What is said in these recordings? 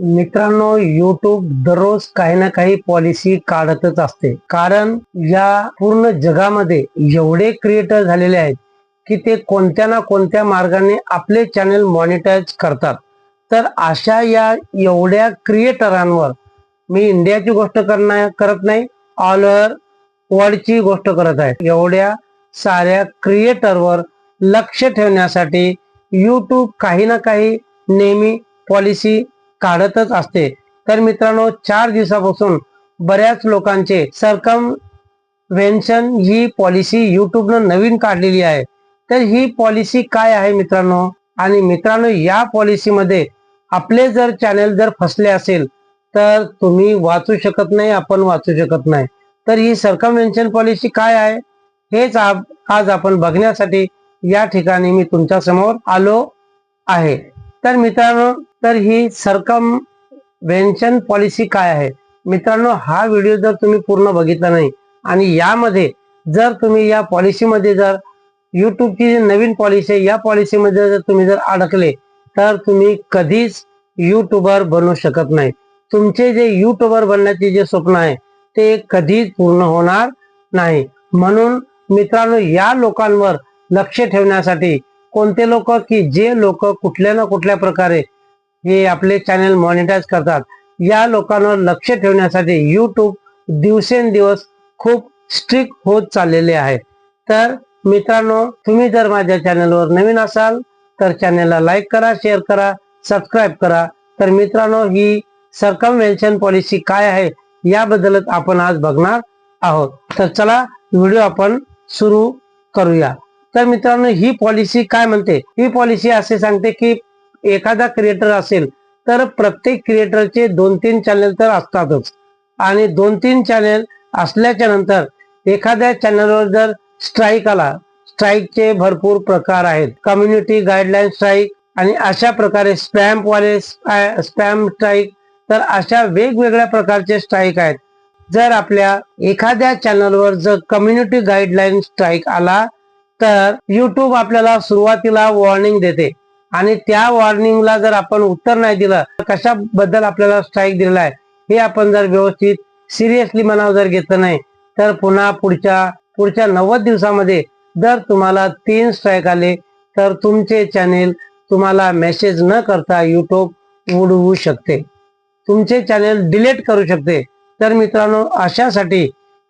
मित्रांनो युट्यूब दररोज काही ना काही पॉलिसी काढतच असते. कारण या पूर्ण जगामध्ये एवढे क्रिएटर झालेले आहेत की ते कोणत्या ना कोणत्या मार्गाने आपले चॅनल मॉनिटाईज करतात. तर अशा या एवढ्या क्रिएटरांवर मी इंडियाची गोष्ट करणार करत नाही ऑल ओव्हर वर्ल्डची गोष्ट करत आहे. एवढ्या साऱ्या क्रिएटरवर लक्ष ठेवण्यासाठी यूट्यूब काही ना काही नेहमी पॉलिसी काढतच असते. तर मित्रांनो चार दिवसापासून बऱ्याच लोकांचे सरकम व्हेन्शन ही पॉलिसी युट्यूबनं नवीन काढलेली आहे. तर ही पॉलिसी काय आहे मित्रांनो? आणि मित्रांनो या पॉलिसीमध्ये आपले जर चॅनेल जर फसले असेल तर तुम्ही वाचू शकत नाही आपण वाचू शकत नाही. तर ही सरकमव्हेन्शन पॉलिसी काय आहे? हेच आज आपण बघण्यासाठी या ठिकाणी मी तुमच्यासमोर आलो आहे. तर मित्रांनो तर ही सरकम वेन्शन पॉलिसी काय आहे? मित्रांनो हा व्हिडिओ जर तुम्ही पूर्ण बघितला नाही आणि यामध्ये जर तुम्ही या पॉलिसीमध्ये जर यूट्यूबची जी नवीन पॉलिसी आहे या पॉलिसीमध्ये जर तुम्ही जर अडकले तर तुम्ही कधीच युट्यूबर बनू शकत नाही. तुमचे जे युट्यूबर बनण्याचे जे स्वप्न आहे ते कधीच पूर्ण होणार नाही. म्हणून मित्रांनो या लोकांवर लक्ष ठेवण्यासाठी कोणते लोक की जे लोक कुठल्या ना कुठल्या प्रकारे हे आपले चॅनल मॉनिटाईज करतात. या लोकांवर लक्ष ठेवण्यासाठी युट्यूब दिवसेंदिवस खूप स्ट्रिक्ट होत चाललेले आहे. तर मित्रांनो तुम्ही जर माझ्या चॅनलवर नवीन असाल तर चॅनलला लाईक करा शेअर करा सबस्क्राईब करा. तर मित्रांनो ही सरकमव्हेन्शन पॉलिसी काय आहे याबद्दलच आपण आज बघणार आहोत. तर चला व्हिडिओ आपण सुरू करूया. तर मित्रांनो ही पॉलिसी काय म्हणते? ही पॉलिसी असे सांगते की एखादा क्रिएटर असेल तर प्रत्येक क्रिएटरचे दोन तीन चॅनल तर असतातच. आणि दोन तीन चॅनल असल्याच्या नंतर एखाद्या चॅनलवर जर स्ट्राईक आला स्ट्राईकचे भरपूर प्रकार आहेत. कम्युनिटी गाईडलाईन स्ट्राईक आणि अशा प्रकारे स्पॅम्प वाले स्पॅम स्ट्राईक तर अशा वेगवेगळ्या प्रकारचे स्ट्राईक आहेत. जर आपल्या एखाद्या चॅनलवर जर कम्युनिटी गाईडलाईन स्ट्राईक आला तर युट्यूब आपल्याला सुरुवातीला वॉर्निंग देते. आणि त्या वॉर्निंगला जर आपण उत्तर नाही दिलं तर कशाबद्दल आपल्याला स्ट्राईक दिलेला आहे? हे आपण जर व्यवस्थित सिरियसली मनावर जर घेतलं नाही तर पुन्हा पुढच्या पुढच्या नव्वद दिवसामध्ये जर तुम्हाला तीन स्ट्राईक आले तर तुमचे चॅनेल तुम्हाला मेसेज न करता युट्यूब उडवू शकते. तुमचे चॅनेल डिलीट करू शकते. तर मित्रांनो अशासाठी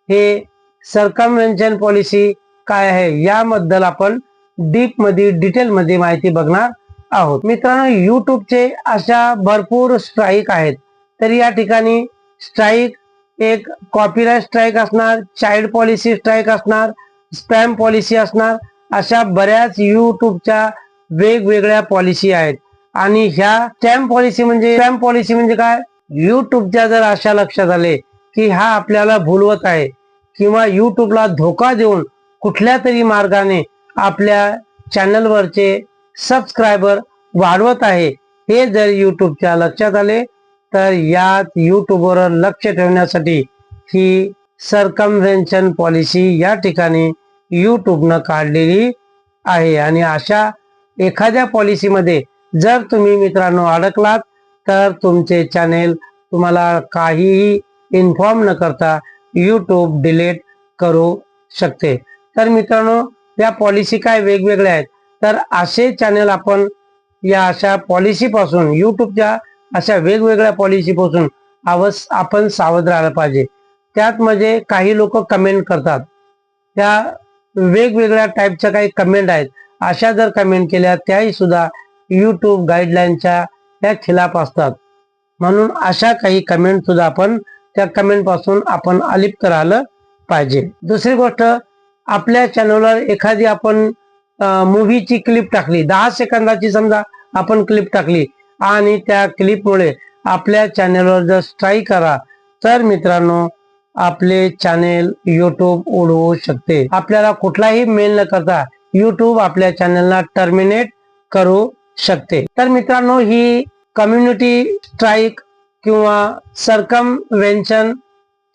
हे सरकमव्हेन्शन पॉलिसी काय आहे याबद्दल आपण डीपमध्ये माहिती बघणार आहोत. मित्रांनो युट्यूबचे अशा भरपूर स्ट्राईक आहेत. तर या ठिकाणी स्ट्राईक एक कॉपीराईट स्ट्राईक असणार चाइल्ड पॉलिसी स्ट्राईक असणार स्पॅम पॉलिसी असणार अशा बऱ्याच युट्यूबच्या वेगवेगळ्या पॉलिसी आहेत. आणि ह्या स्टॅम्प पॉलिसी म्हणजे स्टॅम्प पॉलिसी म्हणजे काय? युट्यूबच्या जर अशा लक्षात आले की हा आपल्याला भुलवत आहे किंवा युट्यूबला धोका देऊन कुठल्या तरी मार्गाने आपल्या चॅनलवरचे सबस्क्रायबर वाढवत आहे. हे जर युट्यूबच्या लक्षात आले तर यात युट्यूबवर लक्ष ठेवण्यासाठी ही सरकमव्हेन्शन पॉलिसी या ठिकाणी युट्यूबनं काढलेली आहे. आणि अशा एखाद्या पॉलिसीमध्ये जर तुम्ही मित्रांनो अडकलात तर तुमचे चॅनेल तुम्हाला काहीही इन्फॉर्म न करता यूट्यूब डिलीट करू शकते. तर मित्रांनो या पॉलिसी काय वेगवेगळ्या आहेत? तर असे चॅनेल आपण या अशा पॉलिसीपासून युट्यूबच्या अशा वेगवेगळ्या पॉलिसीपासून आवस आपण सावध राहिलं पाहिजे. त्यात म्हणजे काही लोक कमेंट करतात. त्या वेगवेगळ्या टाईपच्या काही कमेंट आहेत. अशा जर कमेंट केल्या त्याही सुद्धा युट्यूब गाईडलाईनच्या त्या खिलाफ असतात. म्हणून अशा काही कमेंट सुद्धा आपण त्या कमेंटपासून आपण अलिप्त राहिलं पाहिजे. दुसरी गोष्ट आपल्या चॅनलवर एखादी आपण मूवीची क्लिप टाकली. दहा सेकंदाची समजा आपण क्लिप टाकली. आणि त्या क्लिपमुळे आपल्या चॅनेलवर जर स्ट्राईक करा तर मित्रांनो आपले चॅनेल युट्यूब उडवू शकते. आपल्याला कुठलाही मेल न करता युट्यूब आपल्या चॅनेलला टर्मिनेट करू शकते. तर मित्रांनो ही कम्युनिटी स्ट्राईक किंवा सरकमवेन्शन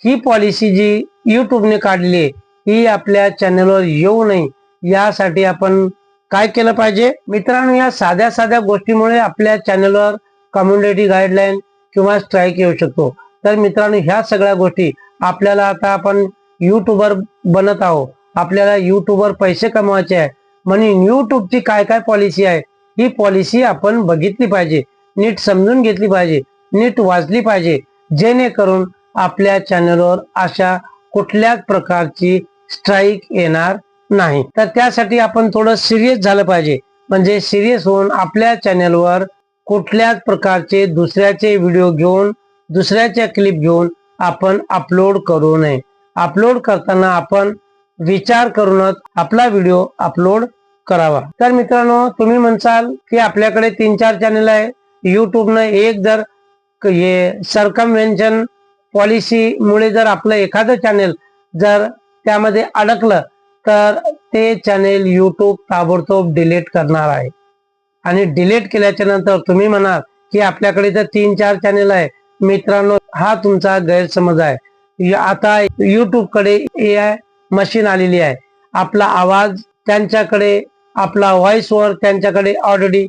ही पॉलिसी जी युट्यूबने काढली ही आपल्या चॅनेलवर येऊ नये. यासाठी आपण काय केलं पाहिजे? मित्रांनो या साध्या साध्या गोष्टीमुळे आपल्या चॅनलवर कम्युनिटी गाईडलाईन किंवा स्ट्राईक येऊ शकतो. तर मित्रांनो ह्या सगळ्या गोष्टी आपल्याला आता आपण युट्यूबर बनत आहोत. आपल्याला युट्यूबवर पैसे कमवायचे आहे. म्हणून युट्यूबची काय काय पॉलिसी आहे? ही पॉलिसी आपण बघितली पाहिजे. नीट समजून घेतली पाहिजे. नीट वाचली पाहिजे. जेणेकरून आपल्या चॅनलवर अशा कुठल्याच प्रकारची स्ट्राईक येणार नाही. तर त्यासाठी आपण थोडं सिरियस झालं पाहिजे. म्हणजे सिरियस होऊन आपल्या चॅनलवर कुठल्याच प्रकारचे दुसऱ्याचे व्हिडिओ घेऊन दुसऱ्याच्या क्लिप घेऊन आपण अपलोड करू नये. अपलोड करताना आपण विचार करूनच आपला व्हिडिओ अपलोड करावा. तर मित्रांनो तुम्ही म्हणसाल की आपल्याकडे तीन चार चॅनल आहे युट्यूबनं एक जर हे सरकमवेन्शन पॉलिसीमुळे जर आपलं एखादं चॅनेल जर त्यामध्ये अडकलं तर ते चॅनेल युट्यूब ताबडतोब डिलीट करणार आहे. आणि डिलीट केल्याच्यानंतर तुम्ही म्हणाल की आपल्याकडे तर तीन चार चॅनेल आहे. मित्रांनो हा तुमचा गैरसमज आहे. आता युट्यूबकडे ए आय मशीन आलेली आहे. आपला आवाज त्यांच्याकडे आपला व्हॉइसवर त्यांच्याकडे ऑलरेडी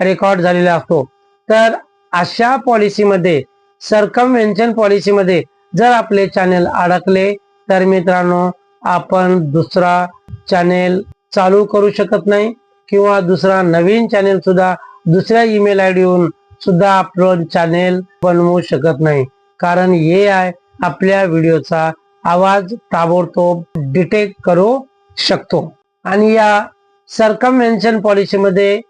रेकॉर्ड झालेला असतो. तर अशा पॉलिसीमध्ये सरकमवेन्शन पॉलिसीमध्ये जर आपले चॅनेल अडकले तर मित्रांनो आपण दुसरा चॅनेल चालू करू शकत नाही किंवा दुसरा नवीन चॅनेल सुद्धा दुसऱ्या ईमेल आय डी सुद्धा आपलं चॅनेल बनवू शकत नाही. कारण ए आय आपल्या व्हिडिओचा आवाज ताबडतोब डिटेक्ट करू शकतो. आणि या सरकमवेन्शन पॉलिसीमध्ये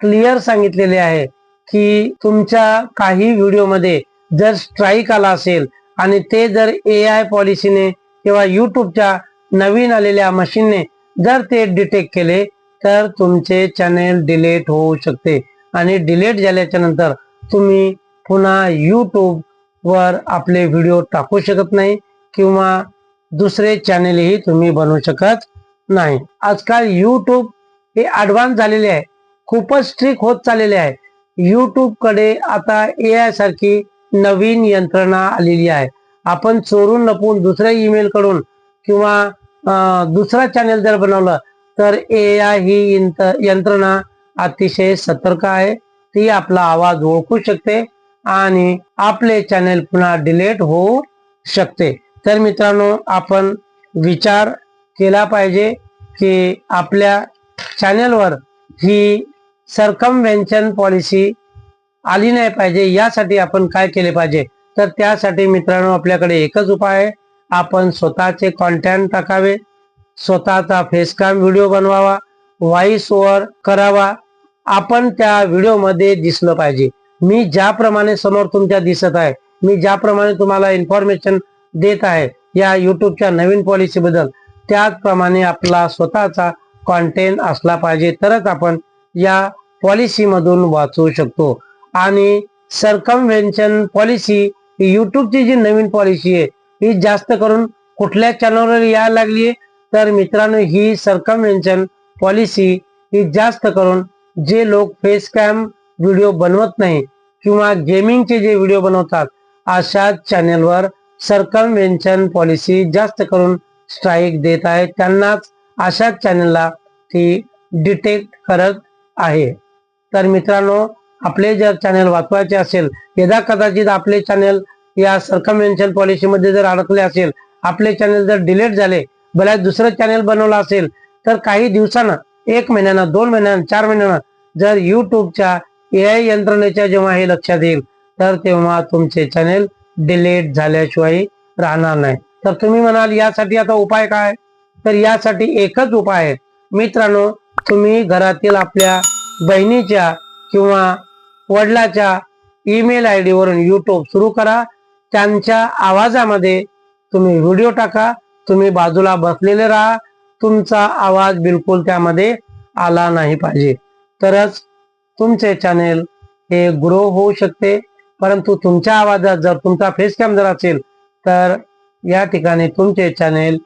क्लिअर सांगितलेले आहे की तुमच्या काही व्हिडिओमध्ये जर स्ट्राईक आला असेल आणि ते जर ए आय पॉलिसीने किंवा युट्यूबच्या नवीन आलेल्या मशीनने जर ते डिटेक्ट केले तर तुमचे चॅनेल डिलीट होऊ शकते. आणि डिलीट झाल्याच्यानंतर तुम्ही पुन्हा युट्यूब वर आपले व्हिडिओ टाकू शकत नाही किंवा दुसरे चॅनेलही तुम्ही बनवू शकत नाही. आजकाल यूट्यूब हे ॲडव्हान्स झालेले आहे. खूपच स्ट्रिक होत चाललेले आहे. यूट्यूबकडे आता ए आय सारखी नवीन यंत्रणा आलेली आहे. आपण चोरून लपून दुसऱ्या ईमेलकडून किंवा दुसरा चॅनेल जर बनवलं तर ए आय ही यंत्र- यंत्रणा अतिशय सतर्क आहे. ती आपला आवाज ओळखू शकते आणि आपले चॅनेल पुन्हा डिलीट होऊ शकते. तर मित्रांनो आपण विचार केला पाहिजे की आपल्या चॅनेलवर ही सरकमवेन्शन पॉलिसी आली नाही पाहिजे यासाठी आपण काय केले पाहिजे? तर त्यासाठी मित्रांनो आपल्याकडे एकच उपाय आहे. आपण स्वतःचे कॉन्टेंट टाकावे स्वतःचा फेसकॅम व्हिडिओ बनवावा व्हॉइस ओव्हर करावा. आपण त्या व्हिडिओमध्ये दिसलं पाहिजे. मी ज्याप्रमाणे समोर तुमच्या दिसत आहे मी ज्याप्रमाणे तुम्हाला इन्फॉर्मेशन देत आहे या युट्यूबच्या नवीन पॉलिसीबद्दल त्याचप्रमाणे आपला स्वतःचा कॉन्टेंट असला पाहिजे तरच आपण या पॉलिसीमधून वाचू शकतो. आणि सरकमवेन्शन पॉलिसी यूट्यूबची युट्यूबची जी नवीन पॉलिसी आहे ही जास्त करून कुठल्या चॅनलवर यायला लागली तर मित्रांनो ही सरकमवेन्शन पॉलिसी ही जास्त करून जे लोक फेस कॅम व्हिडिओ बनवत नाही किंवा गेमिंगचे जे व्हिडिओ बनवतात अशा चॅनेलवर सरकमवेन्शन पॉलिसी जास्त करून स्ट्राईक देत आहे. त्यांनाच अशा चॅनलला ती डिटेक्ट करत आहे. तर मित्रांनो आपले जर चॅनल वाचवायचे असेल यदा कदाचित आपले चॅनल या सरकमेन्शन पॉलिसीमध्ये जर अडकले असेल आपले चॅनल जर डिलीट झाले भल्या दुसरं चॅनल बनवलं असेल तर काही दिवसानं एक महिन्यानं दोन महिन्यानं चार महिन्यानं जर युट्यूबच्या ए आय यंत्रणेच्या जेव्हा हे लक्षात येईल तर तेव्हा तुमचे चॅनेल डिलीट झाल्याशिवाय राहणार नाही. तर तुम्ही म्हणाल यासाठी आता उपाय काय? तर यासाठी एकच उपाय आहे. मित्रांनो तुम्ही घरातील आपल्या बहिणीच्या किंवा वडिलाच्या ईमेल आय डीवरून यूट्यूब सुरू करा. त्यांच्या आवाजामध्ये तुम्ही व्हिडिओ टाका तुम्ही बाजूला बसलेले राहा तुमचा आवाज बिलकुल त्यामध्ये आला नाही पाहिजे. तरच तुमचे चॅनेल हे ग्रो होऊ शकते. परंतु तुमच्या आवाजात जर तुमचा फेस कॅम जर असेल तर या ठिकाणी तुमचे चॅनेल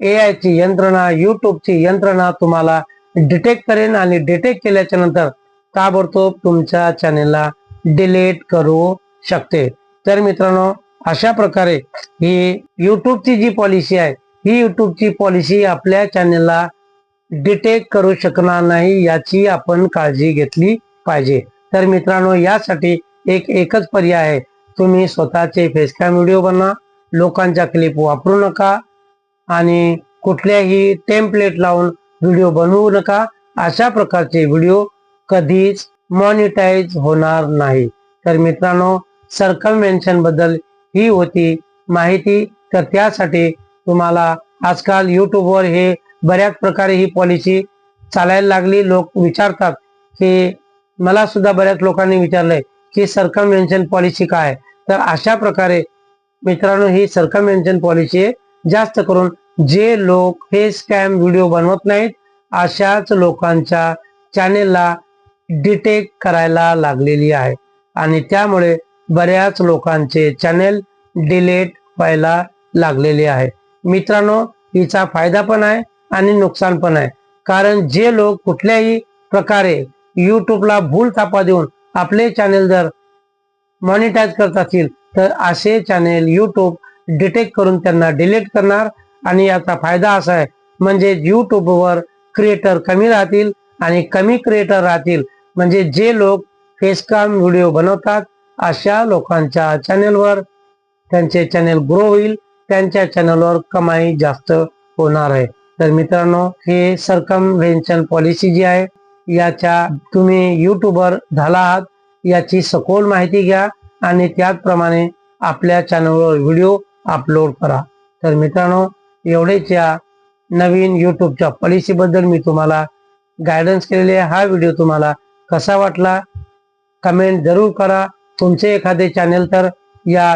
ए आयची यंत्रणा यूट्यूबची यंत्रणा तुम्हाला डिटेक्ट करेन आणि डिटेक्ट केल्याच्यानंतर ताबडतोब तुमच्या चॅनेलला डिलीट करू शकते. तर मित्रांनो अशा प्रकारे ही युट्यूबची जी पॉलिसी आहे ही युट्यूबची पॉलिसी आपल्या चॅनेलला डिटेक्ट करू शकणार नाही याची आपण काळजी घेतली पाहिजे. तर मित्रांनो यासाठी एक एकच पर्याय आहे. तुम्ही स्वतःचे फेसकॅम व्हिडिओ बनवा लोकांच्या क्लिप वापरू नका आणि कुठल्याही टेम्पलेट लावून व्हिडिओ बनवू नका. अशा प्रकारचे व्हिडिओ कधीच मॉनिटाईज होणार नाही. तर मित्रांनो सर्कमवेन्शनबद्दल ही होती माहिती. तर त्यासाठी तुम्हाला आजकाल युट्यूबवर हे बऱ्याच प्रकारे ही पॉलिसी चालायला लागली. लोक विचारतात की मला सुद्धा बऱ्याच लोकांनी विचारलंय की सर्कमवेन्शन पॉलिसी काय? आहे? तर अशा प्रकारे मित्रांनो ही सर्कमवेन्शन पॉलिसी आहे जास्त करून जे लोक हे स्कॅम व्हिडिओ बनवत नाहीत अशाच लोकांच्या चॅनेलला डिटेक्ट करायला लागलेली आहे. आणि त्यामुळे बऱ्याच लोकांचे चॅनेल डिलीट व्हायला लागलेले आहे. मित्रांनो हिचा फायदा पण आहे आणि नुकसान पण आहे. कारण जे लोक कुठल्याही प्रकारे युट्यूबला भूल थापा देऊन आपले चॅनेल जर मॉनिटाईज करत असतील तर असे चॅनेल यूट्यूब डिटेक्ट करून त्यांना डिलीट करणार आणि याचा फायदा असा आहे. म्हणजे यूट्यूबवर क्रिएटर कमी राहतील आणि कमी क्रिएटर राहतील. म्हणजे जे लोक फेसकाम व्हिडिओ बनवतात अशा लोकांच्या चॅनेलवर त्यांचे चॅनेल ग्रो होईल त्यांच्या चॅनलवर कमाई जास्त होणार आहे. तर मित्रांनो हे सर्कमव्हेन्शन पॉलिसी जी आहे याच्या तुम्ही युट्यूबर झाला आहात याची सखोल माहिती घ्या आणि त्याचप्रमाणे आपल्या चॅनलवर व्हिडिओ अपलोड करा. तर मित्रांनो एवढेच या नवीन युट्यूबच्या पॉलिसीबद्दल मी तुम्हाला गायडन्स केलेले हा व्हिडिओ तुम्हाला कसा वाटला कमेंट जरूर करा. तुमचे एखादे चॅनेल तर या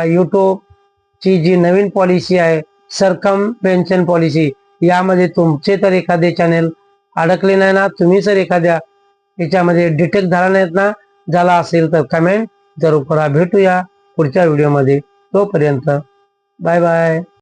ची जी नवीन पॉलिसी आहे सरकम पेन्शन पॉलिसी यामध्ये तुमचे तर एखादे चॅनेल अडकले नाही ना तुम्ही जर एखाद्या याच्यामध्ये डिटेक्ट झाला नाहीत ना झाला असेल तर कमेंट जरूर करा. भेटूया पुढच्या व्हिडिओमध्ये तोपर्यंत बाय बाय